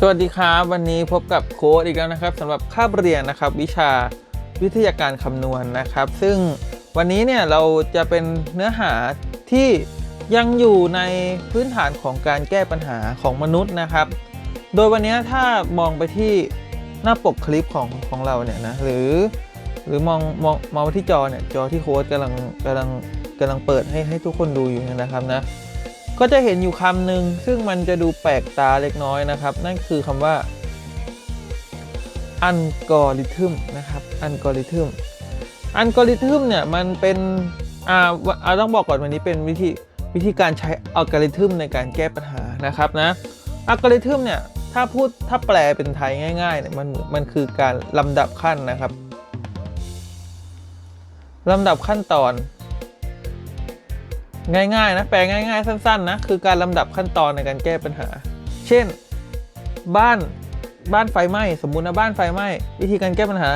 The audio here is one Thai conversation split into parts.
สวัสดีครับ วันนี้พบกับโค้ดอีกแล้วนะครับสำหรับคาบเรียนนะครับ วิชาวิทยาการคำนวณนะครับ ซึ่งวันนี้เนี่ยเราจะเป็นเนื้อหาที่ยังอยู่ในพื้นฐานของการแก้ปัญหาของมนุษย์นะครับ โดยวันนี้ถ้ามองไปที่หน้าปกคลิปของของเราเนี่ยนะหรือ หรือมองมองมองไปที่จอเนี่ยจอที่โค้ดกำลังกำลังกำลังเปิดให้ให้ทุกคนดูอยู่นะครับนะ ก็จะเห็นอยู่คำหนึ่งซึ่งมันจะดูแปลกตาเล็กน้อยนะครับ นั่นคือคำว่าอัลกอริทึมนะครับอัลกอริทึมอัลกอริทึมเนี่ยมันเป็นอ่าอ่าต้องบอกก่อนวันนี้เป็นวิธีวิธีการใช้อัลกอริทึมในการแก้ปัญหานะครับนะอัลกอริทึมเนี่ยถ้าพูดถ้าแปลเป็นไทยง่ายๆเนี่ยมันมันคือการลำดับขั้นนะครับลำดับขั้นตอน ง่ายๆนะแปลง่ายๆ สั้นๆนะคือการลำดับขั้นตอนในการแก้ปัญหา เช่น บ้านบ้านไฟไหม้สมมุตินะบ้านไฟไหม้วิธีการแก้ปัญหา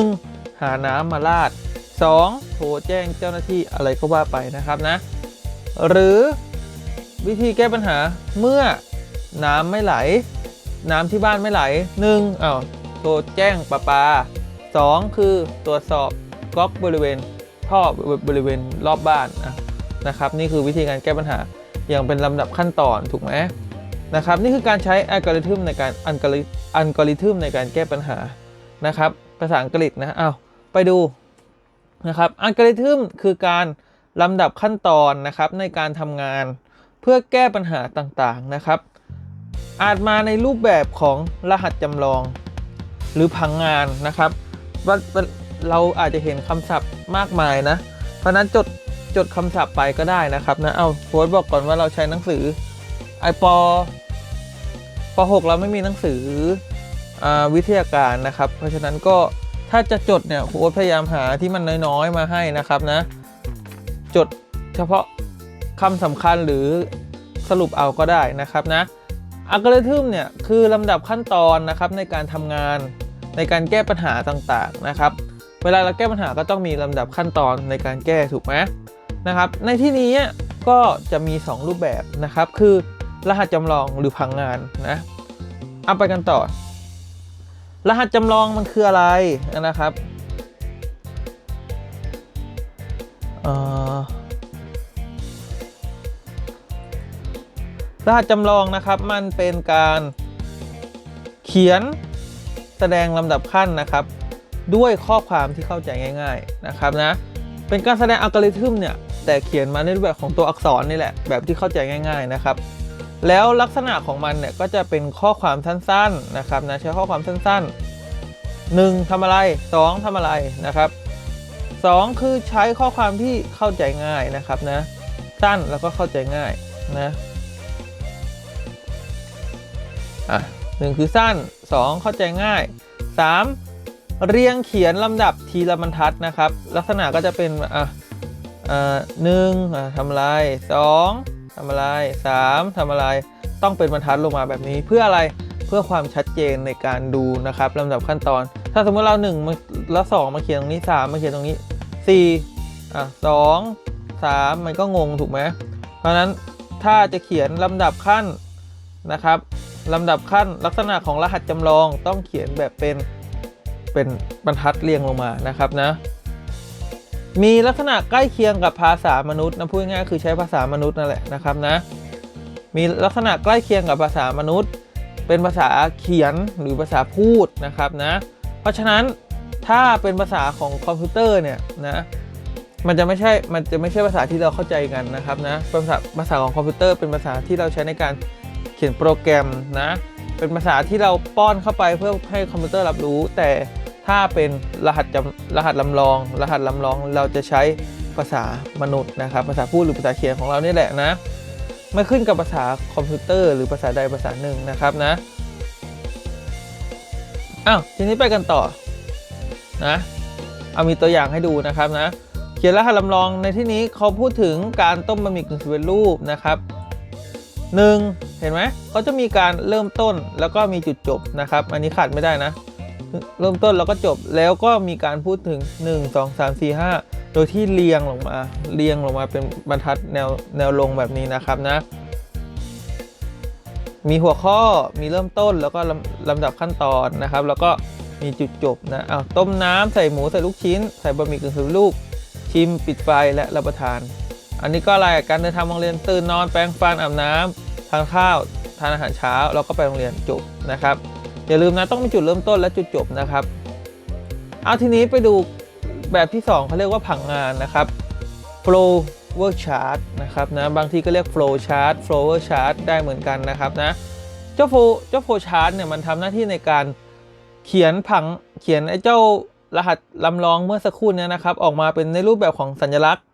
1. หาน้ำมาราด 2. โทรแจ้งเจ้าหน้าที่อะไรก็ว่าไปนะครับนะ หรือวิธีแก้ปัญหาเมื่อน้ำไม่ไหล น้ำที่บ้านไม่ไหล 1. อ้าวโทรแจ้งประปา 2. คือตรวจสอบก๊อกบริเวณท่อบริเวณรอบบ้านนะ นะครับนี่คือวิธีการแก้ปัญหาอย่างเป็นลำดับขั้นตอนถูกไหมนะครับนี่คือการใช้อัลกอริทึมในการอัลกอริอัลกอริทึมในการแก้ปัญหานะครับภาษาอังกฤษนะเอาไปดูนะครับอัลกอริทึมคือการลำดับขั้นตอนนะครับในการทำงานเพื่อแก้ปัญหาต่างๆนะครับ อาจมาในรูปแบบของรหัสจำลอง หรือผังงานนะครับว่าเราอาจจะเห็นคำศัพท์มากมายนะเพราะนั้นจด จดคำศัพท์ไปก็ได้นะครับนะ เอาโค้ดบอกก่อนว่าเราใช้หนังสือไอปอป 6 เราไม่มีหนังสืออวิทยาการนะครับ เพราะฉะนั้นก็ถ้าจะจดเนี่ยโค้ดพยายามหาที่มันน้อยๆมาให้นะครับนะ จดเฉพาะคำสำคัญหรือสรุปเอาก็ได้นะครับนะอัลกอริทึมเนี่ยคือลำดับขั้นตอนนะครับในการทำงานในการแก้ปัญหาต่างๆนะครับ เวลาเราแก้ปัญหาก็ต้องมีลำดับขั้นตอนในการแก้ถูกไหม นะครับในที่นี้ก็จะมี 2 รูปแบบนะครับ คือรหัสจำลองหรือผังงานนะเอาไปกันต่อ รหัสจำลองมันคืออะไรนะครับรหัสจำลองนะครับมันเป็นการเขียนแสดงลำดับขั้นนะครับ ด้วยข้อความที่เข้าใจง่าย ๆนะครับนะเป็นการแสดงอัลกอริทึมเนี่ย แต่เขียนมาในรูปแบบของตัวอักษรนี่แหละ แบบที่เข้าใจง่าย ๆนะครับ แล้วลักษณะของมันเนี่ยก็จะเป็นข้อความสั้นๆนะครับนะใช้ข้อความสั้นๆ 1. ทำอะไร 2. ทำอะไรนะครับ 2. คือใช้ข้อความที่เข้าใจง่ายนะครับนะสั้นแล้วก็เข้าใจง่ายนะอะหนึ่งคือสั้น 2 เข้าใจง่าย 3. เรียงเขียนลำดับทีละบรรทัดนะครับ ลักษณะก็จะเป็นอะ หนึ่งทำอะไรสองทำอะไรสามทำอะไรต้องเป็นบรรทัดลงมาแบบนี้เพื่ออะไรเพื่อความชัดเจนในการดูนะครับลำดับขั้นตอน ถ้าสมมติเรา1มาแล้ว2มาเขียนตรงนี้ 3 มาเขียนตรงนี้4อะสองสามมันก็งงถูกไหมเพราะฉะนั้นถ้าจะเขียนลำดับขั้นนะครับลำดับขั้นลักษณะของรหัสจำลองต้องเขียนแบบเป็นเป็นบรรทัดเรียงลงมานะครับนะ มีลักษณะใกล้เคียงกับภาษามนุษย์นะพูดง่ายๆคือใช้ภาษามนุษย์นั่นแหละนะครับนะ มีลักษณะใกล้เคียงกับภาษามนุษย์ เป็นภาษาเขียนหรือภาษาพูดนะครับนะ เพราะฉะนั้นถ้าเป็นภาษาของคอมพิวเตอร์เนี่ยนะมันจะไม่ใช่ มันจะไม่ใช่ภาษาที่เราเข้าใจกันนะครับนะ ภาษาภาษาของคอมพิวเตอร์เป็นภาษาที่เราใช้ในการเขียนโปรแกรมนะ เป็นภาษาที่เราป้อนเข้าไปเพื่อให้คอมพิวเตอร์รับรู้แต่ ถ้าเป็นรหัสจำรหัสลำลอง รหัสลำลองเราจะใช้ภาษามนุษย์นะครับ ภาษาพูดหรือภาษาเขียนของเรานี่แหละนะไม่ขึ้นกับภาษาคอมพิวเตอร์หรือภาษาใดภาษาหนึ่งนะครับนะอ้าวทีนี้ไปกันต่อนะเอามีตัวอย่างให้ดูนะครับนะเขียนรหัสลำลองในที่นี้เขาพูดถึงการต้มบะหมี่กึ่งสำเร็จรูปนะครับหนึ่งเห็นไหมเขาจะมีการเริ่มต้นแล้วก็มีจุดจบนะครับ อันนี้ขาดไม่ได้นะ เริ่มต้นแล้วก็จบแล้วก็มีการพูดถึง 1 2 3 4 5 โดยที่เรียงลงมาเรียงลงมาเป็นบรรทัดแนวแนวลงแบบนี้นะครับนะ มีหัวข้อมีเริ่มต้นแล้วก็ลำลำดับขั้นตอนนะครับ แล้วก็มีจุดจบนะอ้าวต้มน้ำใส่หมูใส่ลูกชิ้น ใส่บะหมี่กึ่งสำเร็จรูปชิมปิดไฟและรับประทาน อันนี้ก็อะไรการเดินทางโรงเรียนตื่นนอนแปรงฟันอาบน้ำทานข้าวทานอาหารเช้าแล้วก็ไปโรงเรียนจบนะครับ อย่าลืมนะต้องมีจุดเริ่มต้นและจุดจบนะครับ เอาทีนี้ไปดูแบบที่ 2เขาเรียกว่าผังงานนะครับ flow work chart นะครับนะบางที่ก็เรียก flow chart flower chart ได้เหมือนกันนะครับนะเจ้า flow เจ้า flow chart เนี่ยมันทำหน้าที่ในการเขียนผังเขียนไอ้เจ้ารหัสลำลองเมื่อสักครู่เนี้นะครับ ออกมาเป็นในรูปแบบของสัญลักษณ์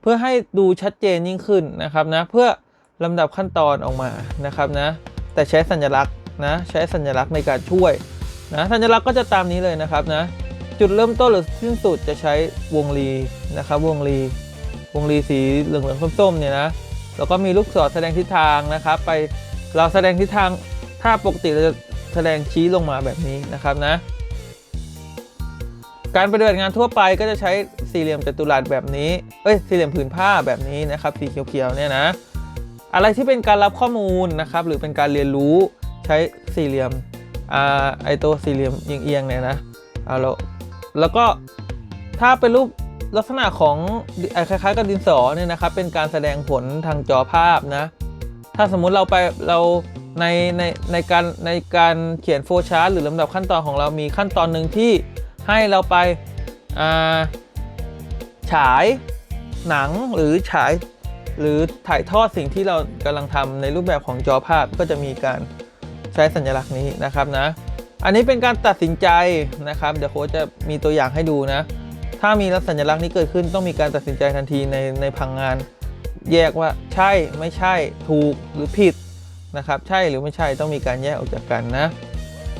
เพื่อให้ดูชัดเจนยิ่งขึ้นนะครับนะเพื่อลำดับขั้นตอนออกมานะครับนะแต่ใช้สัญลักษณ์ นะใช้สัญลักษณ์ในการช่วยนะสัญลักษณ์ก็จะตามนี้เลยนะครับนะจุดเริ่มต้นหรือสิ้นสุดจะใช้วงรีนะครับวงรีวงรีสีเหลืองๆส้มๆเนี่ยนะแล้วก็มีลูกศรแสดงทิศทางนะครับ ไปเราแสดงทิศทางถ้าปกติเราจะแสดงชี้ลงมาแบบนี้นะครับนะ การปฏิบัติงานทั่วไปก็จะใช้สี่เหลี่ยมจัตุรัสแบบนี้เอ้ยสี่เหลี่ยมผืนผ้าแบบนี้นะครับสีเขียวๆเนี่ยนะอะไรที่เป็นการรับข้อมูลนะครับหรือเป็นการเรียนรู้ ใช้สี่เหลี่ยมอ่าไอตัวสี่เหลี่ยมเอียงๆเนี่ยนะเอาแล้วแล้วก็ถ้าเป็นรูปลักษณะของอคล้ายๆกับดินสอเนี่ยนะครับเป็นการแสดงผลทางจอภาพนะถ้าสมมุติเราไปเราในในในการในการเขียนโฟล์ชาร์ตหรือลำดับขั้นตอนของเรามีขั้นตอนหนึ่งที่ให้เราไปอ่าฉายหนังหรือฉายหรือถ่ายทอดสิ่งที่เรากำลังทำในรูปแบบของจอภาพก็จะมีการ ใช้สัญลักษณ์นี้นะครับนะ อันนี้เป็นการตัดสินใจนะครับ เดี๋ยวโค้ชจะมีตัวอย่างให้ดูนะ ถ้ามีลักษณะสัญลักษณ์นี้เกิดขึ้นต้องมีการตัดสินใจทันทีในในพังงาน แยกว่าใช่ไม่ใช่ถูกหรือผิดนะครับ ใช่หรือไม่ใช่ต้องมีการแยกออกจากกันนะ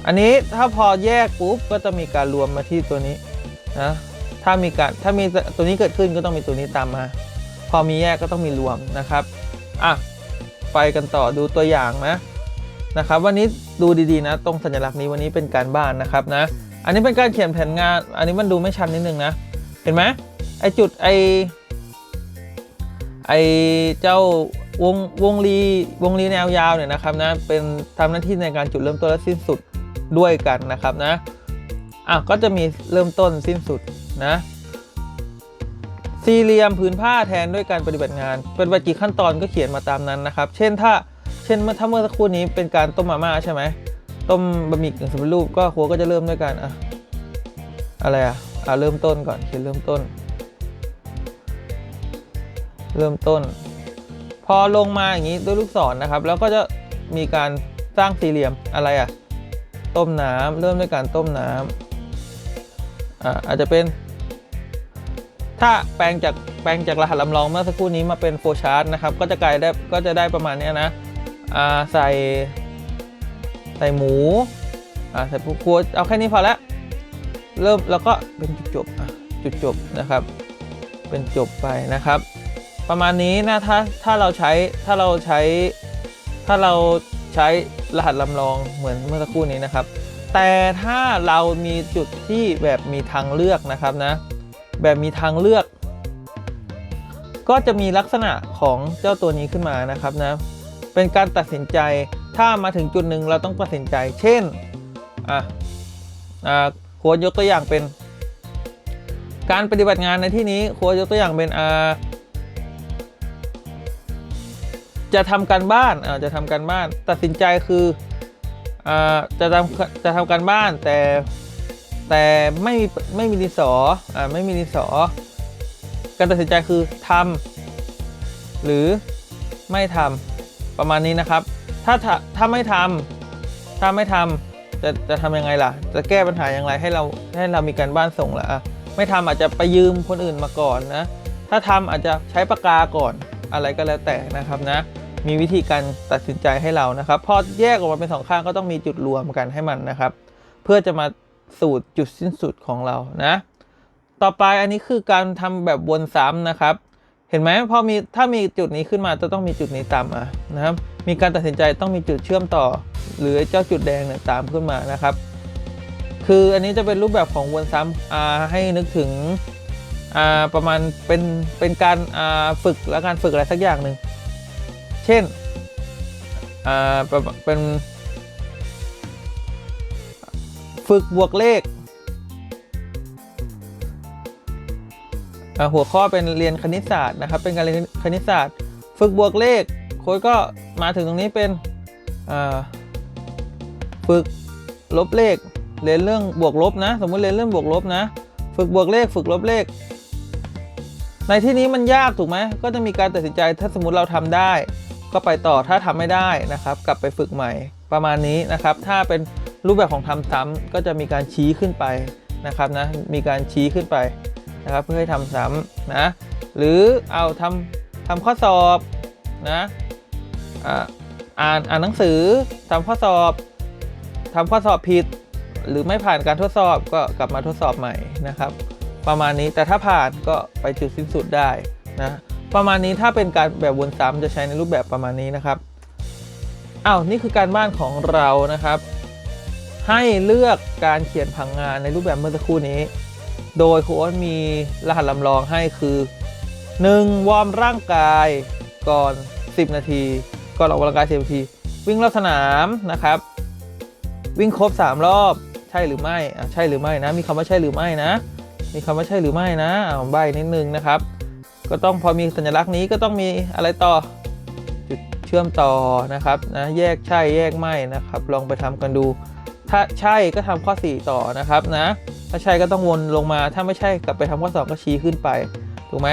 อันนี้ถ้าพอแยกปุ๊บก็จะมีการรวมมาที่ตัวนี้นะถ้ามีการถ้ามีตัวนี้เกิดขึ้นก็ต้องมีตัวนี้ตามมา พอมีแยกก็ต้องมีรวมนะครับอะไปกันต่อดูตัวอย่างนะ นะครับวันนี้ดูดีๆนะ ตรงสัญลักษณ์นี้วันนี้เป็นการบ้านนะครับนะ อันนี้เป็นการเขียนแผนงาน อันนี้มันดูไม่ชัดนิดนึงนะ เห็นไหมไอจุดไอไอเจ้าวงวงรีวงรีแนวยาวเนี่ยนะครับนะเป็นทำหน้าที่ในการจุดเริ่มต้นและสิ้นสุดด้วยกันนะครับนะอะก็จะมีเริ่มต้นสิ้นสุดนะสี่เหลี่ยมผืนผ้าแทนด้วยการปฏิบัติงานเป็นปฏิบัติกี่ขั้นตอนก็เขียนมาตามนั้นนะครับ เช่นถ้า เช่นเมื่อถ้าเมื่อสักครู่นี้เป็นการต้มมาม่าใช่ไหมต้มบะหมี่กึ่งสำเร็จรูปก็ครัวก็จะเริ่มด้วยกันอะอะไรอะอะเริ่มต้นก่อนเขียนเริ่มต้น เริ่มต้น พอลงมาอย่างนี้ด้วยลูกศรนะครับ แล้วก็จะมีการสร้างสี่เหลี่ยมอะไรอะต้มน้ำเริ่มด้วยการต้มน้ำอ่าอาจจะเป็น ถ้าแปลงจากแปลงจากรหัสลำลองเมื่อสักครู่นี้มาเป็นโฟชาร์ตนะครับ ก็จะกลายได้ก็จะได้ประมาณเนี้ยนะ ใส่ใส่หมูใส่ปูครัวเอาแค่นี้พอแล้วเริ่มแล้วก็เป็นจุดจบจุดจบนะครับ เป็นจบไปนะครับ ประมาณนี้นะถ้าถ้าเราใช้ถ้าเราใช้ถ้าเราใช้รหัสลำลองเหมือนเมื่อสักครู่นี้นะครับ แต่ถ้าเรามีจุดที่แบบมีทางเลือกนะครับนะแบบมีทางเลือก ก็จะมีลักษณะของเจ้าตัวนี้ขึ้นมานะครับนะ เป็นการตัดสินใจ ถ้ามาถึงจุดหนึ่งเราต้องตัดสินใจ เช่น อะอ่าโค้ดยกตัวอย่างเป็น การปฏิบัติงานในที่นี้โค้ดยกตัวอย่างเป็นอ่าจะทำการบ้านอ่าจะทำการบ้าน ตัดสินใจคืออ่าจะทำจะทำการบ้านแต่แต่ไม่ไม่มีดินสออ่าไม่มีดินสอ การตัดสินใจคือทำหรือไม่ทำ ประมาณนี้นะครับ ถ้าถ้าไม่ทำถ้าไม่ทำจะจะทำยังไงล่ะ จะแก้ปัญหาอย่างไรให้เราให้เรามีการบ้านส่งล่ะอะไม่ทำอาจจะไปยืมคนอื่นมาก่อนนะ ถ้าทำอาจจะใช้ปากกาก่อนอะไรก็แล้วแต่นะครับนะ มีวิธีการตัดสินใจให้เรานะครับ พอแยกออกมาเป็นสองข้างก็ต้องมีจุดรวมกันให้มันนะครับ เพื่อจะมาสู่จุดสิ้นสุดของเรานะ ต่อไปอันนี้คือการทำแบบวนซ้ำนะครับ เห็นไหมพอมีถ้ามีจุดนี้ขึ้นมาจะต้องมีจุดนี้ตามมานะครับ มีการตัดสินใจต้องมีจุดเชื่อมต่อ หรือเจ้าจุดแดงเนี่ยตามขึ้นมานะครับ คืออันนี้จะเป็นรูปแบบของวนซ้ำอาให้นึกถึงอ่าประมาณเป็นเป็นการอาฝึกและการฝึกอะไรสักอย่างหนึ่งเช่นอ่าเป็นฝึกบวกเลข หัวข้อเป็นเรียนคณิตศาสตร์นะครับ เป็นการเรียนคณิตศาสตร์ ฝึกบวกเลข โค้ดก็มาถึงตรงนี้เป็นฝึกลบเลข เรียนเรื่องบวกลบนะ สมมติเรียนเรื่องบวกลบนะ ฝึกบวกเลข ฝึกลบเลข ในที่นี้มันยากถูกไหม ก็จะมีการตัดสินใจ ถ้าสมมติเราทำได้ ก็ไปต่อ ถ้าทำไม่ได้นะครับ กลับไปฝึกใหม่ ประมาณนี้นะครับ ถ้าเป็นรูปแบบของทำซ้ำก็จะมีการชี้ขึ้นไปนะครับนะ มีการชี้ขึ้นไป นะครับเพื่อให้ทำซ้ำนะหรือเอาทำทำข้อสอบนะอ่านอ่านหนังสือทำข้อสอบทำข้อสอบผิด หรือไม่ผ่านการทดสอบก็กลับมาทดสอบใหม่นะครับ ประมาณนี้แต่ถ้าผ่านก็ไปจุดสิ้นสุดได้นะประมาณนี้ถ้าเป็นการแบบวนซ้ำจะใช้ในรูปแบบประมาณนี้นะครับอ้าวนี่คือการบ้านของเรานะครับ ให้เลือกการเขียนผังงานในรูปแบบเมื่อสักครู่นี้ โดยครูอ้นมีรหัสลำลองให้คือ 1. วอร์มร่างกายก่อน 10 นาที ก่อนออกกำลังกาย 10 นาที วิ่งรอบสนามนะครับ วิ่งครบ 3 รอบใช่หรือไม่อะใช่หรือไม่นะ มีคำว่าใช่หรือไม่นะ มีคำว่าใช่หรือไม่นะอ่าใบนิดนึงนะครับ ก็ต้องพอมีสัญลักษณ์นี้ก็ต้องมีอะไรต่อจุดเชื่อมต่อนะครับนะแยกใช่แยกไม่นะครับ ลองไปทำกันดู ถ้าใช่ก็ทำข้อ 4 ต่อนะครับนะ ถ้าใช่ก็ต้องวนลงมา ถ้าไม่ใช่กลับไปทำข้อ 2 ก็ชี้ขึ้นไป ถูกไหม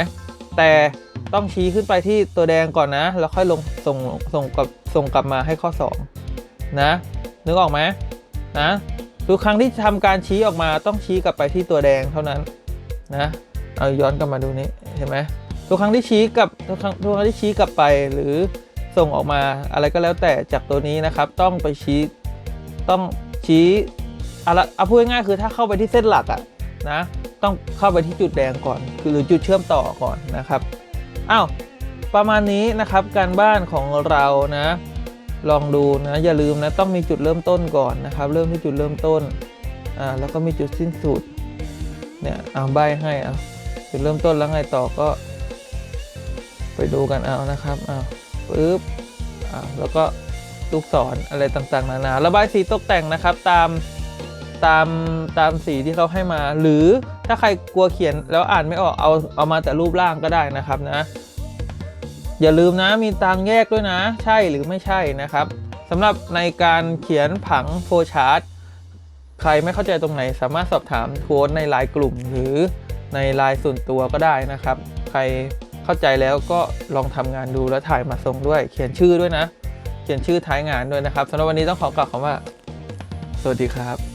แต่ต้องชี้ขึ้นไปที่ตัวแดงก่อนนะ แล้วค่อยลงส่งส่งกลับส่งกลับมาให้ข้อ 2 นะ นึกออกไหมนะทุกครั้งที่ทำการชี้ออกมาต้องชี้กลับไปที่ตัวแดงเท่านั้นนะเอาย้อนกลับมาดูนี้เห็นไหมทุกครั้งที่ชี้กลับทุกครั้งทุกครั้งที่ชี้กลับไปหรือส่งออกมาอะไรก็แล้วแต่จากตัวนี้นะครับ ต้องไปชี้ต้อง ชี้อะไรเอาพูดง่ายๆคือถ้าเข้าไปที่เส้นหลักอะนะต้องเข้าไปที่จุดแดงก่อน คือหรือจุดเชื่อมต่อก่อนนะครับอ้าวประมาณนี้นะครับการบ้านของเรานะ ลองดูนะอย่าลืมนะต้องมีจุดเริ่มต้นก่อนนะครับ เริ่มที่จุดเริ่มต้นอ่าแล้วก็มีจุดสิ้นสุดเนี่ยเอาใบให้เอาจุดเริ่มต้นแล้วไงต่อก็ ไปดูกันเอานะครับเอาปึ๊บอ่าแล้วก็ ลูกศรออะไรต่างๆนานาระบายสีตกแต่งนะครับตามตามตามสีที่เขาให้มา หรือถ้าใครกลัวเขียนแล้วอ่านไม่ออกเอาเอามาแต่รูปร่างก็ได้นะครับนะ อย่าลืมนะมีตางแยกด้วยนะ ใช่หรือไม่ใช่นะครับสำหรับในการเขียนผังโฟชาร์ตใครไม่เข้าใจตรงไหน สามารถสอบถามโค้ดในไลน์กลุ่ม หรือในไลน์ส่วนตัวก็ได้นะครับ ใครเข้าใจแล้วก็ลองทำงานดูแล้วถ่ายมาส่งด้วย เขียนชื่อด้วยนะ เขียนชื่อท้ายงานด้วยนะครับสำหรับวันนี้ต้องขอกล่าวคำว่า สวัสดีครับ